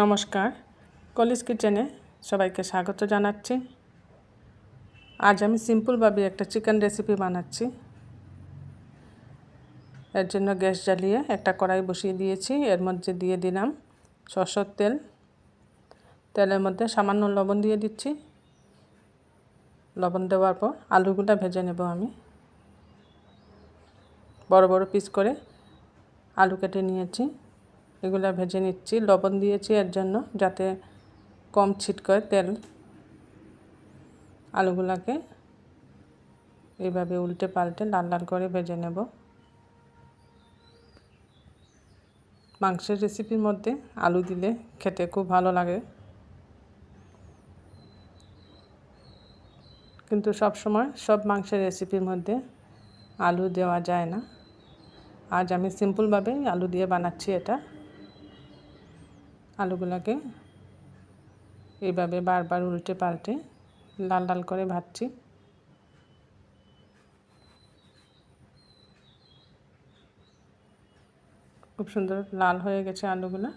নমস্কার। কলিজ কিচেনে সবাইকে স্বাগত জানাচ্ছি। আজ আমি সিম্পলভাবে একটা চিকেন রেসিপি বানাচ্ছি। এর জন্য গ্যাস জ্বালিয়ে একটা কড়াই বসিয়ে দিয়েছি। এর মধ্যে দিয়ে দিলাম সরষের তেল। তেলের মধ্যে সামান্য লবণ দিয়ে দিচ্ছি। লবণ দেওয়ার পর আলুগুলো ভেজে নেব আমি। বড় বড় পিস করে আলু কেটে নিয়েছি। এগুলো ভেজে নিচ্ছি, লবণ দিয়েছি এর জন্য যাতে কম ছিটকয় তেল আলুগুলোকে। এইভাবে উল্টে পাল্টে লাল লাল করে ভেজে নেব। মাংসের রেসিপির মধ্যে আলু দিলে খেতে খুব ভালো লাগে। কিন্তু সব সময় সব মাংসের রেসিপির মধ্যে আলু দেওয়া যায় না। আজ আমি সিম্পলভাবেই আলু দিয়ে বানাচ্ছি এটা। আলুগুলোকে এইভাবে বারবার উল্টে পাল্টে লাল লাল করে ভাজছি। খুব সুন্দর লাল হয়ে গেছে আলুগুলো।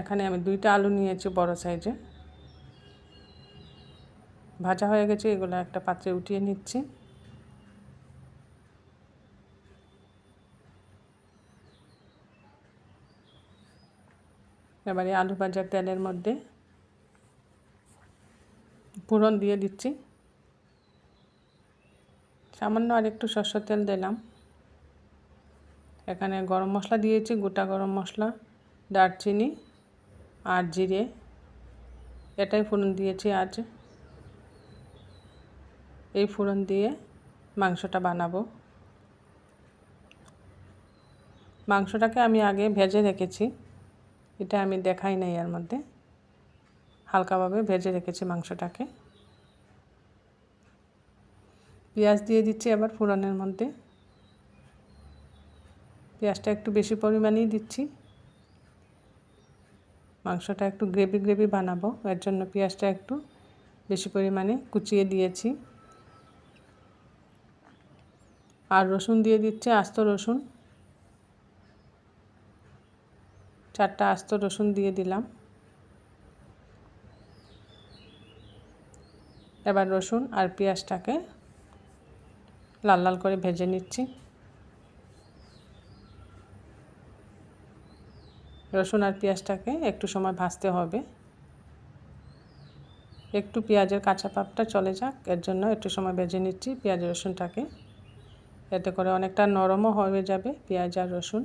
এখানে আমি দুইটা আলু নিয়েছি বড় সাইজে। ভাজা হয়ে গেছে, এগুলো একটা পাত্রে উঠিয়ে নিচ্ছি। এবারে আলু ভাজার তেলের মধ্যে পুরন দিয়ে দিচ্ছি। সামান্য আর একটু সর্ষের তেল দিলাম। এখানে গরম মশলা দিয়েছি, গোটা গরম মশলা, দারচিনি আর জিরে। এটাই ফোড়ন দিয়েছি আজ। এই ফোড়ন দিয়ে মাংসটা বানাবো। মাংসটাকে আমি আগে ভেজে রেখেছি। এটা আমি দেখাই নাই এর মধ্যে। হালকাভাবে ভেজে রেখেছি মাংসটাকে। পেঁয়াজ দিয়ে দিচ্ছি আবার ফোড়নের মধ্যে। পেঁয়াজটা একটু বেশি পরিমাণেই দিচ্ছি। মাংসটা একটু গ্রেভি গ্রেভি বানাবো, এর জন্য পেঁয়াজটা একটু বেশি পরিমাণে কুচিয়ে দিয়েছি। আর রসুন দিয়ে দিচ্ছে, আস্ত রসুন। চারটা আস্ত রসুন দিয়ে দিলাম। এবার রসুন আর পেঁয়াজটাকে লাল লাল করে ভেজে নিচ্ছি। রসুন আর পেঁয়াজটাকে একটু সময় ভাজতে হবে। একটু পেঁয়াজের কাঁচা পাপটা চলে যাক, এর জন্য একটু সময় ভেজে নিচ্ছি পেঁয়াজ রসুনটাকে। এতে করে অনেকটা নরমও হয়ে যাবে পেঁয়াজ আর রসুন।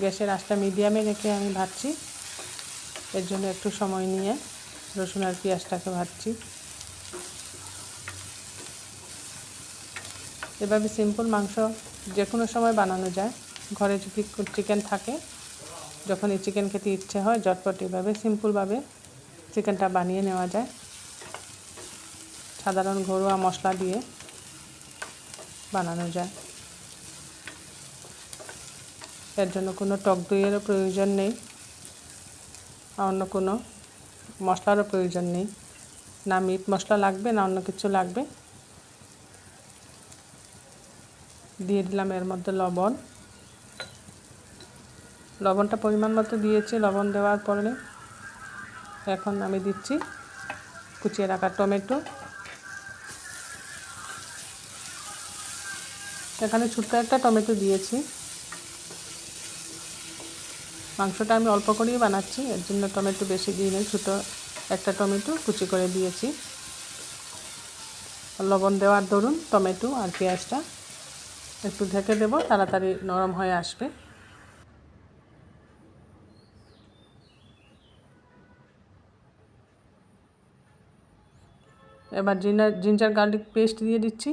গ্যাসের আঁচটা মিডিয়ামে রেখে আমি ভাজছি। এর জন্য একটু সময় নিয়ে রসুন আর পেঁয়াজটাকে ভাজছি। এভাবে সিম্পল মাংস যে কোনো সময় বানানো যায়। ঘরে যদি চিকেন থাকে, যখন এই চিকেন খেতে ইচ্ছে হয়, ঝটপট এভাবে সিম্পলভাবে চিকেনটা বানিয়ে নেওয়া যায়। সাধারণ ঘরোয়া মশলা দিয়ে বানানো যায়। এর জন্য কোনো টক দইয়েরও প্রয়োজন নেই অন্য কোনো মশলারও প্রয়োজন নেই। না মিট মশলা লাগবে, না অন্য কিছু লাগবে। দিয়ে দিলাম এর মধ্যে লবণ। লবণটা পরিমাণ মতো দিয়েছি, লবণ দেওয়ার পরে এখন আমি দিচ্ছি কুচিয়ে রাখা টমেটো। এখানে ছোট্ট একটা টমেটো দিয়েছি। মাংসটা আমি অল্প করেই বানাচ্ছি। এর জন্য টমেটো বেশি দিই নেই ছোটো একটা টমেটো কুচি করে দিয়েছি। লবণ দেওয়ার দরুন টমেটো আর পেঁয়াজটা একটু ঢেকে দেব, তাড়াতাড়ি নরম হয়ে আসবে। এবার জিঞ্জার জিঞ্জার গার্লিক পেস্ট দিয়ে দিচ্ছি।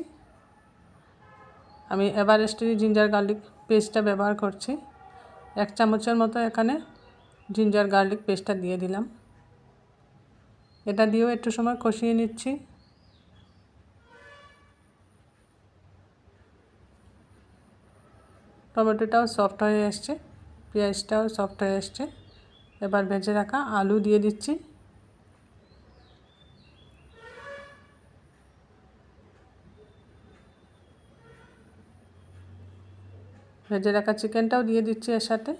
আমি এভারেস্টেরই জিঞ্জার গার্লিক পেস্টটা ব্যবহার করছি। এক চামচের মতো এখানে জিঞ্জার গার্লিক পেস্টটা দিয়ে দিলাম। এটা দিয়েও একটু সময় কষিয়ে নিচ্ছি। টমেটোটাও সফট হয়ে এসছে, পেঁয়াজটাও সফট হয়ে এসছে। এবার ভেজে রাখা আলু দিয়ে দিচ্ছি। ভেজে রাখা চিকেনটাও দিয়ে দিচ্ছি এর সাথে।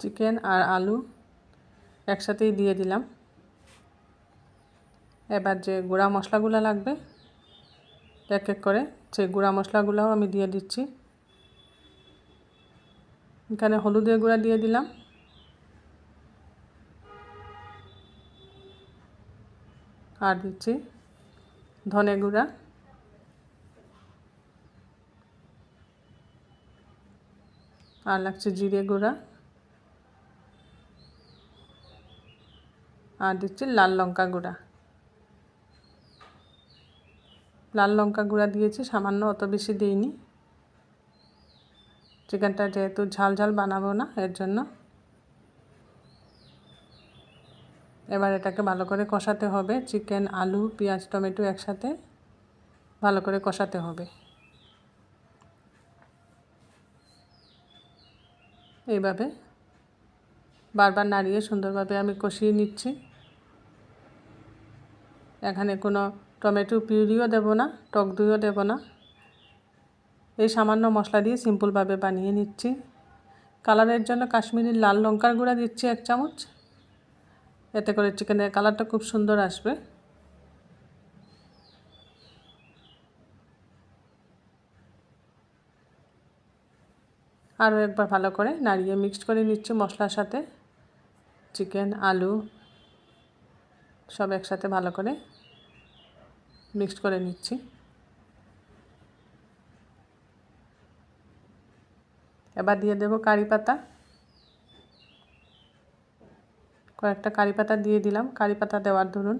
চিকেন আর আলু একসাথেই দিয়ে দিলাম। এবার যে গুঁড়া মশলাগুলো লাগবে, এক এক করে সেই গুঁড়া মশলাগুলোও আমি দিয়ে দিচ্ছি। এখানে হলুদের গুঁড়া দিয়ে দিলাম। আর দিচ্ছি ধনে গুঁড়া। আর লাগছে জিরে গুঁড়া। আর দিচ্ছি লাল লঙ্কা গুঁড়া। লাল লঙ্কা গুঁড়া দিয়েছি, সামান্য অত বেশি দিইনি। চিকেনটা যেহেতু ঝাল ঝাল বানাবো না, এর জন্য। এবার এটাকে ভালো করে কষাতে হবে। চিকেন আলু, পেঁয়াজ, টমেটো একসাথে ভালো করে কষাতে হবে। এইভাবে বারবার নাড়িয়ে সুন্দরভাবে আমি কষিয়ে নিচ্ছি। এখানে কোনো টমেটো পিউরিও দেব না, টক দইও দেব না। এই সামান্য মশলা দিয়ে সিম্পলভাবে বানিয়ে নিচ্ছি। কালারের জন্য কাশ্মীরি লাল লঙ্কার গুঁড়া দিচ্ছি এক চামচ। এতে করে চিকেনের কালারটা খুব সুন্দর আসবে। আরও একবার ভালো করে নাড়িয়ে মিক্সড করে নিচ্ছি মশলার সাথে। চিকেন, আলু সব একসাথে ভালো করে মিক্সড করে নিচ্ছি। এবার দিয়ে দেব কারি পাতা। কয়েকটা কারি পাতা দিয়ে দিলাম। কারি পাতা দেওয়ার ধরুন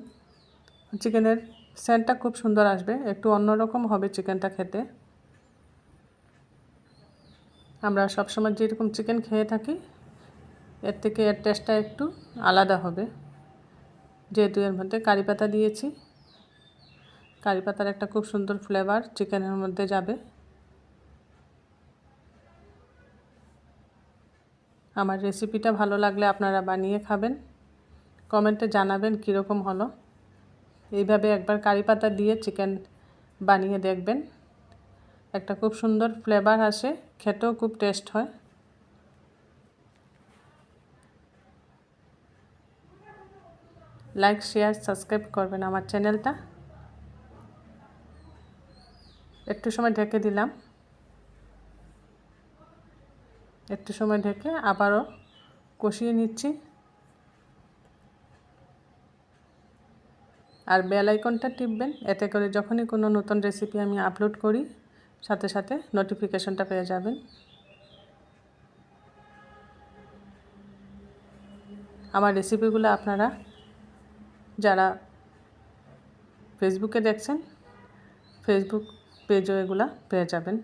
চিকেনের সেন্টটা খুব সুন্দর আসবে। একটু অন্যরকম হবে চিকেনটা খেতে। আমরা সবসময় যেরকম চিকেন খেয়ে থাকি, এর থেকে এর টেস্টটা একটু আলাদা হবে। যেহেতু এর মধ্যে কারি পাতা দিয়েছি, কারি পাতার একটা খুব সুন্দর ফ্লেভার চিকেনের মধ্যে যাবে। আমার রেসিপিটা ভালো লাগলে আপনারা বানিয়ে খাবেন। কমেন্টে জানাবেন কীরকম হলো। এইভাবে একবার কারি পাতা দিয়ে চিকেন বানিয়ে দেখবেন। একটা খুব সুন্দর ফ্লেভার আসে, খেতেও খুব টেস্ট হয়। লাইক শেয়ার সাবস্ক্রাইব করবেন আমার চ্যানেলটা একটু সময় ঢেকে দিলাম। একটু সময় ঢেকে আবারও কষিয়ে নিচ্ছি। আর বেল আইকনটা টিপবেন। এতে করে যখনই কোনো নতুন রেসিপি আমি আপলোড করি, সাথে সাথে নোটিফিকেশনটা পেয়ে যাবেন। আমার রেসিপিগুলো আপনারা, যারা ফেসবুকে দেখছেন ফেসবুক পেজও এগুলা পেয়ে যাবেন।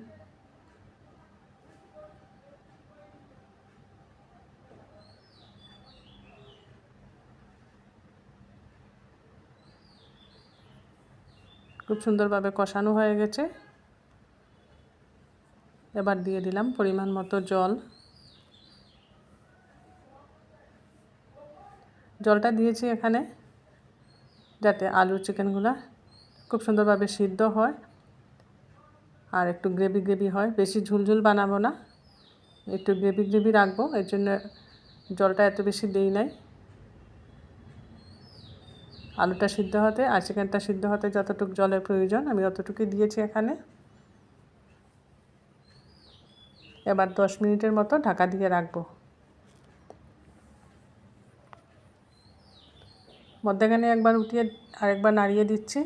সুন্দরভাবে কষানো হয়ে গেছে। এবার দিয়ে দিলাম পরিমাণ মতো জল। জলটা দিয়েছি এখানে যাতে আলু চিকেনগুলো খুব সুন্দরভাবে সিদ্ধ হয় আর একটু গ্রেভি গ্রেভি হয়। বেশি ঝুলঝুল বানাবো না, একটু গ্রেভি গ্রেভি রাখব, এর জন্য জলটা এত বেশি দিই নাই। আলুটা সিদ্ধ হতে আর চিকেনটা সিদ্ধ হতে যতটুকু জলের প্রয়োজন, আমি অতটুকুই দিয়েছি এখানে। এবার দশ মিনিটের মতো ঢাকা দিয়ে রাখব। মধ্যেখানে একবার উঠিয়ে, আরেকবার নাড়িয়ে দিচ্ছি।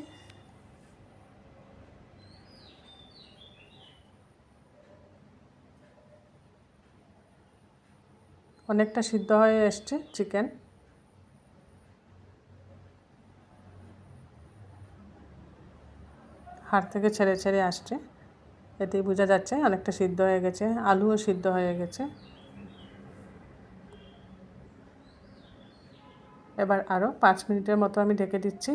অনেকটা সিদ্ধ হয়ে এসছে চিকেন। হাড় থেকে ছেড়ে ছেড়ে আসছে। এতেই বোঝা যাচ্ছে অনেকটা সিদ্ধ হয়ে গেছে, আলুও সিদ্ধ হয়ে গেছে। এবার আরও পাঁচ মিনিটের মতো আমি ঢেকে দিচ্ছি।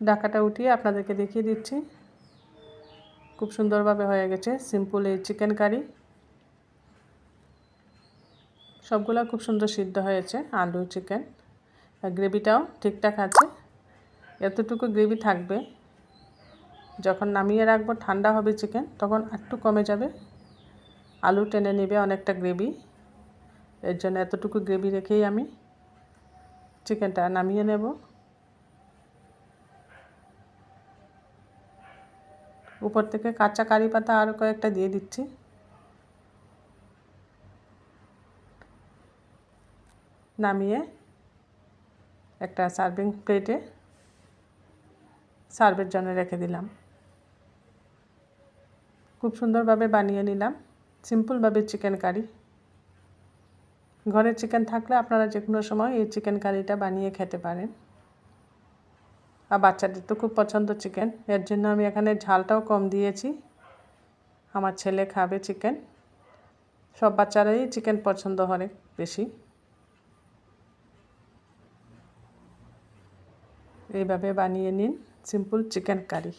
ডাকাটা উঠিয়ে আপনাদেরকে দেখিয়ে দিচ্ছি। খুব সুন্দরভাবে হয়ে গেছে সিম্পল এই চিকেন কারি সবগুলো খুব সুন্দর সিদ্ধ হয়েছে, আলু চিকেন গ্রেভিটাও ঠিকঠাক আছে। এতটুকু গ্রেভি থাকবে। যখন নামিয়ে রাখব, ঠান্ডা হবে চিকেন, তখন একটু কমে যাবে। আলু টেনে নেবে অনেকটা গ্রেভি। এর জন্য এতটুকু গ্রেভি রেখেই আমি চিকেনটা নামিয়ে নেব। উপর থেকে কাঁচা কারি পাতা আরও কয়েকটা দিয়ে দিচ্ছি। নামিয়ে একটা সার্ভিং প্লেটে সার্ভের জন্য রেখে দিলাম। খুব সুন্দরভাবে বানিয়ে নিলাম। সিম্পলভাবে চিকেন কারি ঘরে চিকেন থাকলে আপনারা যে কোনো সময় এই চিকেন কারিটা বানিয়ে খেতে পারেন। আর বাচ্চাদের তো খুব পছন্দ চিকেন এর জন্য আমি এখানে ঝালটাও কম দিয়েছি। আমার ছেলে খাবে চিকেন সব বাচ্চারাই চিকেন পছন্দ করে বেশি। এইভাবে বানিয়ে নিন। Simple chicken curry.